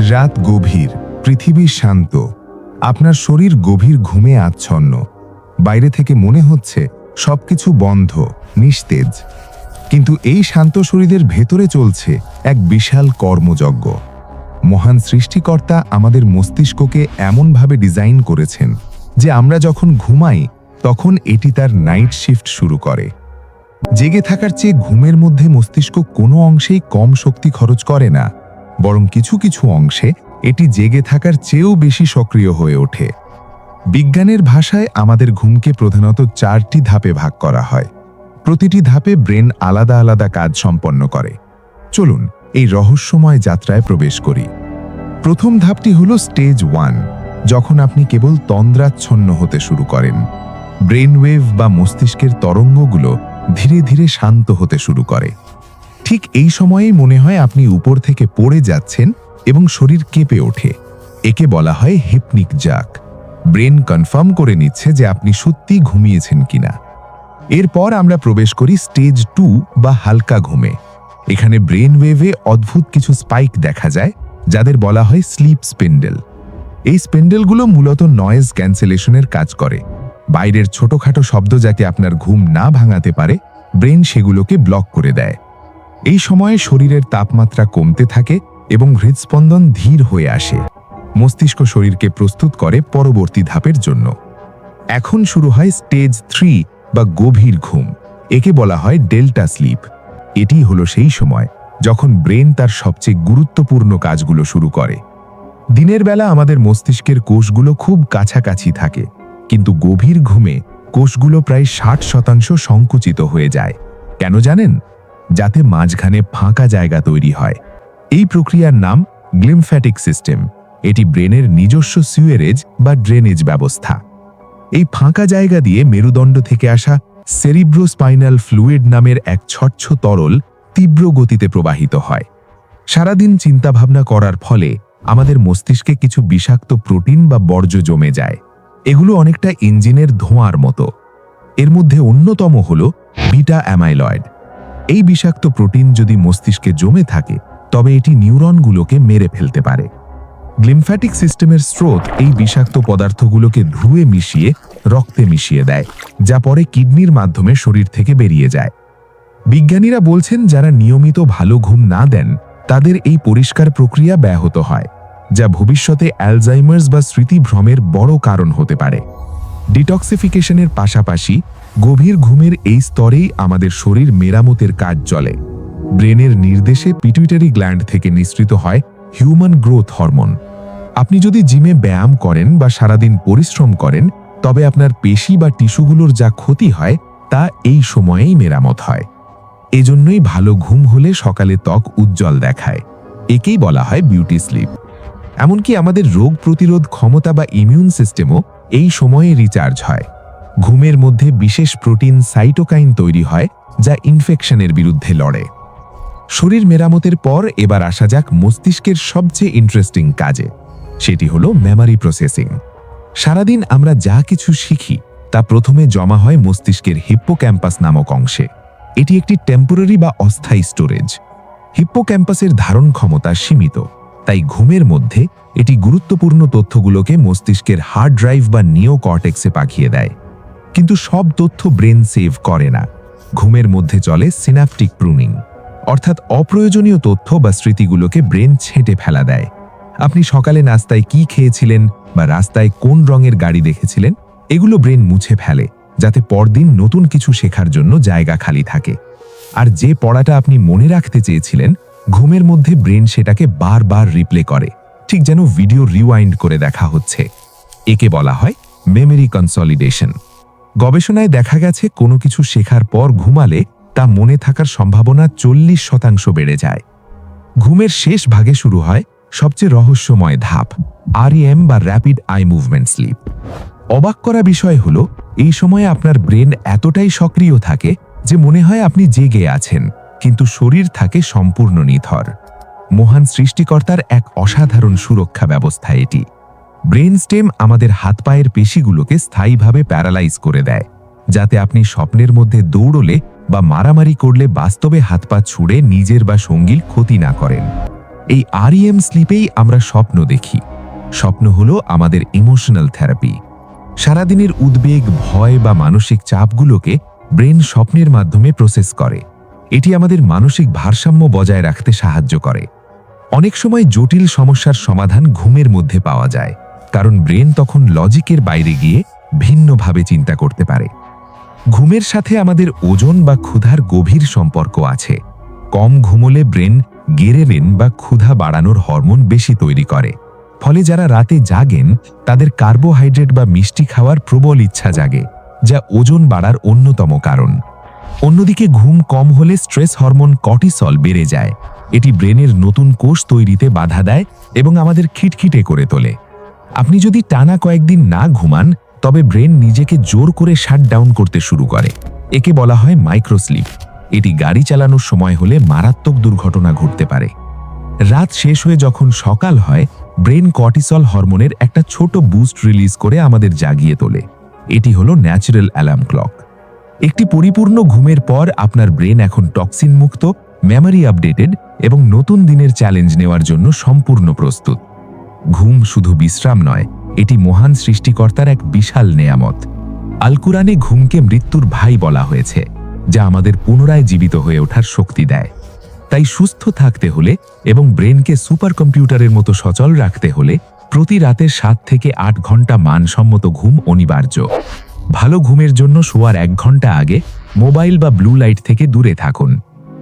রাত গভীর, পৃথিবী শান্ত। আপনার শরীর গভীর ঘুমে আচ্ছন্ন। বাইরে থেকে মনে হচ্ছে সবকিছু বন্ধ, নিস্তেজ। কিন্তু এই শান্ত শরীরের ভেতরে চলছে এক বিশাল কর্মযজ্ঞ। মহান সৃষ্টিকর্তা আমাদের মস্তিষ্ককে এমনভাবে ডিজাইন করেছেন যে আমরা যখন ঘুমাই, তখন এটি তার নাইট শিফট শুরু করে। জেগে থাকার চেয়ে ঘুমের মধ্যে মস্তিষ্ক কোনো অংশেই কম শক্তি খরচ করে না। বরং কিছু কিছু অংশে এটি জেগে থাকার চেয়েও বেশি সক্রিয় হয়ে ওঠে। বিজ্ঞানের ভাষায় আমাদের ঘুমকে প্রধানত চারটি ধাপে ভাগ করা হয়। প্রতিটি ধাপে ব্রেন আলাদা আলাদা কাজ সম্পন্ন করে। চলুন এই রহস্যময় যাত্রায় প্রবেশ করি। প্রথম ধাপটি হল স্টেজ ওয়ান, যখন আপনি কেবল তন্দ্রাচ্ছন্ন হতে শুরু করেন। ব্রেনওয়েভ বা মস্তিষ্কের তরঙ্গগুলো ধীরে ধীরে শান্ত হতে শুরু করে। ঠিক এই সময়েই মনে হয় আপনি উপর থেকে পড়ে যাচ্ছেন এবং শরীর কেঁপে ওঠে। একে বলা হয় হিপনিক জাক। ব্রেন কনফার্ম করে নিচ্ছে যে আপনি সত্যি ঘুমিয়েছেন কিনা। এরপর আমরা প্রবেশ করি স্টেজ টু বা হালকা ঘুমে। এখানে ব্রেন ওয়েভে অদ্ভুত কিছু স্পাইক দেখা যায়, যাদের বলা হয় স্লিপ স্পেন্ডেল। এই স্পেন্ডেলগুলো মূলত নয়েজ ক্যান্সেলেশনের কাজ করে। বাইরের ছোটখাটো শব্দ যাতে আপনার ঘুম না ভাঙাতে পারে, ব্রেন সেগুলোকে ব্লক করে দেয়। এই সময়ে শরীরের তাপমাত্রা কমতে থাকে এবং হৃদস্পন্দন ধীর হয়ে আসে। মস্তিষ্ক শরীরকে প্রস্তুত করে পরবর্তী ধাপের জন্য। এখন শুরু হয় স্টেজ থ্রি বা গভীর ঘুম, একে বলা হয় ডেল্টা স্লিপ। এটি হলো সেই সময় যখন ব্রেন তার সবচেয়ে গুরুত্বপূর্ণ কাজগুলো শুরু করে। দিনের বেলা আমাদের মস্তিষ্কের কোষগুলো খুব কাছাকাছি থাকে, কিন্তু গভীর ঘুমে কোষগুলো প্রায় ষাট শতাংশ সংকুচিত হয়ে যায়। কেন জানেন? যাতে মাঝখানে ফাঁকা জায়গা তৈরি হয়। এই প্রক্রিয়ার নাম গ্লিমফ্যাটিক সিস্টেম। এটি ব্রেনের নিজস্ব সিউয়ারেজ বা ড্রেনেজ ব্যবস্থা। এই ফাঁকা জায়গা দিয়ে মেরুদণ্ড থেকে আসা সেরিব্রোস্পাইনাল ফ্লুইড নামের এক ছচ্ছ তরল তীব্র গতিতে প্রবাহিত হয়। সারাদিন চিন্তাভাবনা করার ফলে আমাদের মস্তিষ্কে কিছু বিষাক্ত প্রোটিন বা বর্জ্য জমে যায়। এগুলো অনেকটা ইঞ্জিনের ধোঁয়ার মতো। এর মধ্যে অন্যতম হল বিটা অ্যামাইলয়েড। এই বিষাক্ত প্রোটিন যদি মস্তিষ্কে জমে থাকে, তবে এটি নিউরনগুলোকে মেরে ফেলতে পারে। গ্লিমফ্যাটিক সিস্টেমের স্রোত এই বিষাক্ত পদার্থগুলোকে ধুয়ে মিশিয়ে রক্তে মিশিয়ে দেয়, যা পরে কিডনির মাধ্যমে শরীর থেকে বেরিয়ে যায়। বিজ্ঞানীরা বলছেন, যারা নিয়মিত ভালো ঘুম না দেন, তাদের এই পরিষ্কার প্রক্রিয়া ব্যাহত হয়, যা ভবিষ্যতে অ্যালজাইমার্স বা স্মৃতিভ্রমের বড় কারণ হতে পারে। ডিটক্সিফিকেশনের পাশাপাশি গভীর ঘুমের এই স্তরেই আমাদের শরীর মেরামতের কাজ চলে। ব্রেনের নির্দেশে পিটুইটারি গ্ল্যান্ড থেকে নিঃসৃত হয় হিউম্যান গ্রোথ হরমোন। আপনি যদি জিমে ব্যায়াম করেন বা সারাদিন পরিশ্রম করেন, তবে আপনার পেশি বা টিস্যুগুলোর যা ক্ষতি হয়, তা এই সময়েই মেরামত হয়। এজন্যই ভালো ঘুম হলে সকালে ত্বক উজ্জ্বল দেখায়। একেই বলা হয় বিউটি স্লিপ। এমনকি আমাদের রোগ প্রতিরোধ ক্ষমতা বা ইমিউন সিস্টেমও এই সময়ে রিচার্জ হয়। ঘুমের মধ্যে বিশেষ প্রোটিন সাইটোকাইন তৈরি হয়, যা ইনফেকশনের বিরুদ্ধে লড়ে। শরীর মেরামতের পর এবার আসা যাক মস্তিষ্কের সবচেয়ে ইন্টারেস্টিং কাজে। সেটি হলো মেমারি প্রসেসিং সারাদিন আমরা যা কিছু শিখি, তা প্রথমে জমা হয় মস্তিষ্কের হিপ্পোক্যাম্পাস নামক অংশে। এটি একটি টেম্পোরারি বা অস্থায়ী স্টোরেজ হিপ্পোক্যাম্পাসের ধারণ ক্ষমতা সীমিত, তাই ঘুমের মধ্যে এটি গুরুত্বপূর্ণ তথ্যগুলোকে মস্তিষ্কের হার্ড ড্রাইভ বা নিও কর্টেক্সে পাঠিয়ে দেয়। কিন্তু সব তথ্য ব্রেন সেভ করে না। ঘুমের মধ্যে চলে সিনাপটিক প্রুনিং। অর্থাৎ অপ্রয়োজনীয় তথ্য বা স্মৃতিগুলোকে ব্রেন ছেঁটে ফেলা দেয়। আপনি সকালে নাস্তায় কি খেয়েছিলেন বা রাস্তায় কোন রঙের গাড়ি দেখেছিলেন? এগুলো ব্রেন মুছে ফেলে, যাতে পরদিন নতুন কিছু শেখার জন্য জায়গা খালি থাকে। আর যে পড়াটা আপনি মনে রাখতে চেয়েছিলেন, ঘুমের মধ্যে ব্রেন সেটাকে বারবার রিপ্লে করে। ঠিক যেন ভিডিও রিওয়াইন্ড করে দেখা হচ্ছে। একে বলা হয় মেমরি কনসলিডেশন। গবেষণায় দেখা গেছে কোনো কিছু শেখার পর ঘুমালে তা মনে থাকার সম্ভাবনা চল্লিশ শতাংশ বেড়ে যায়। ঘুমের শেষ ভাগে শুরু হয় সবচেয়ে রহস্যময় ধাপ আরইএম বা র্যাপিড আই মুভমেন্ট স্লিপ অবাক করা বিষয় হলো, এই সময়ে আপনার ব্রেন এতটাই সক্রিয় থাকে যে মনে হয় আপনি জেগে আছেন, কিন্তু শরীর থাকে সম্পূর্ণ নিথর। মহান সৃষ্টিকর্তার এক অসাধারণ সুরক্ষা ব্যবস্থা এটি। ব্রেন স্টেম আমাদের হাত পায়ের পেশিগুলোকে স্থায়ীভাবে প্যারালাইজ করে দেয়, যাতে আপনি স্বপ্নের মধ্যে দৌড়লে বা মারামারি করলে বাস্তবে হাত পা ছুড়ে নিজের বা সঙ্গীর ক্ষতি না করেন। এই আরইএম স্লিপেই আমরা স্বপ্ন দেখি। স্বপ্ন হলো আমাদের ইমোশনাল থেরাপি। সারাদিনের উদ্বেগ, ভয় বা মানসিক চাপগুলোকে ব্রেন স্বপ্নের মাধ্যমে প্রসেস করে। এটি আমাদের মানসিক ভারসাম্য বজায় রাখতে সাহায্য করে। অনেক সময় জটিল সমস্যার সমাধান ঘুমের মধ্যে পাওয়া যায়। কারণ ব্রেন তখন লজিকের বাইরে গিয়ে ভিন্নভাবে চিন্তা করতে পারে। ঘুমের সাথে আমাদের ওজন বা ক্ষুধার গভীর সম্পর্ক আছে। কম ঘুমোলে ব্রেন গেরেলিন বা ক্ষুধা বাড়ানোর হরমোন বেশি তৈরি করে। ফলে যারা রাতে জাগেন, তাদের কার্বোহাইড্রেট বা মিষ্টি খাওয়ার প্রবল ইচ্ছা জাগে, যা ওজন বাড়ার অন্যতম কারণ। অন্যদিকে ঘুম কম হলে স্ট্রেস হরমোন কটিসল বেড়ে যায়। এটি ব্রেনের নতুন কোষ তৈরিতে বাধা দেয় এবং আমাদের খিটখিটে করে তোলে। আপনি যদি টানা কয়েকদিন না ঘুমান, তবে ব্রেন নিজেকে জোর করে শাট ডাউন করতে শুরু করে। একে বলা হয় মাইক্রোস্লিপ। এটি গাড়ি চালানোর সময় হলে মারাত্মক দুর্ঘটনা ঘটতে পারে। রাত শেষ হয়ে যখন সকাল হয়, ব্রেন কর্টিসল হরমোনের একটা ছোট বুস্ট রিলিজ করে আমাদের জাগিয়ে তোলে। এটি হলো ন্যাচারাল অ্যালার্ম ক্লক। একটি পরিপূর্ণ ঘুমের পর আপনার ব্রেন এখন টক্সিন মুক্ত মেমরি আপডেটেড এবং নতুন দিনের চ্যালেঞ্জ নেওয়ার জন্য সম্পূর্ণ প্রস্তুত। ঘুম শুধু বিশ্রাম নয়, এটি মহান সৃষ্টিকর্তার এক বিশাল নেয়ামত। আল কুরআনে ঘুমকে মৃত্যুর ভাই বলা হয়েছে, যা আমাদের পুনরায় জীবিত হয়ে ওঠার শক্তি দেয়। তাই সুস্থ থাকতে হলে এবং ব্রেনকে সুপার কম্পিউটারের মতো সচল রাখতে হলে প্রতি রাতে সাত থেকে আট ঘণ্টা মানসম্মত ঘুম অনিবার্য। ভালো ঘুমের জন্য শোয়ার এক ঘণ্টা আগে মোবাইল বা ব্লু লাইট থেকে দূরে থাকুন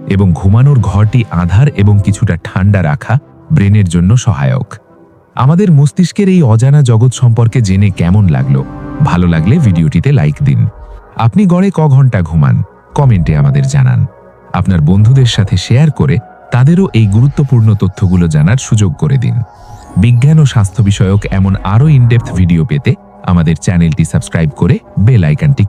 এবং ঘুমানোর ঘরটি আধার এবং কিছুটা ঠান্ডা রাখা ব্রেনের জন্য সহায়ক। আমাদের মস্তিষ্কের এই অজানা জগৎ সম্পর্কে জেনে কেমন লাগল? ভালো লাগলে ভিডিওটিতে লাইক দিন। আপনি গড়ে ক ঘণ্টা ঘুমান? কমেন্টে আমাদের জানান। আপনার বন্ধুদের সাথে শেয়ার করে তাদেরও এই গুরুত্বপূর্ণ তথ্যগুলো জানার সুযোগ করে দিন। বিজ্ঞান ও স্বাস্থ্য বিষয়ক এমন আরও ইনডেপথ ভিডিও পেতে আমাদের চ্যানেলটি সাবস্ক্রাইব করে বেল আইকনটি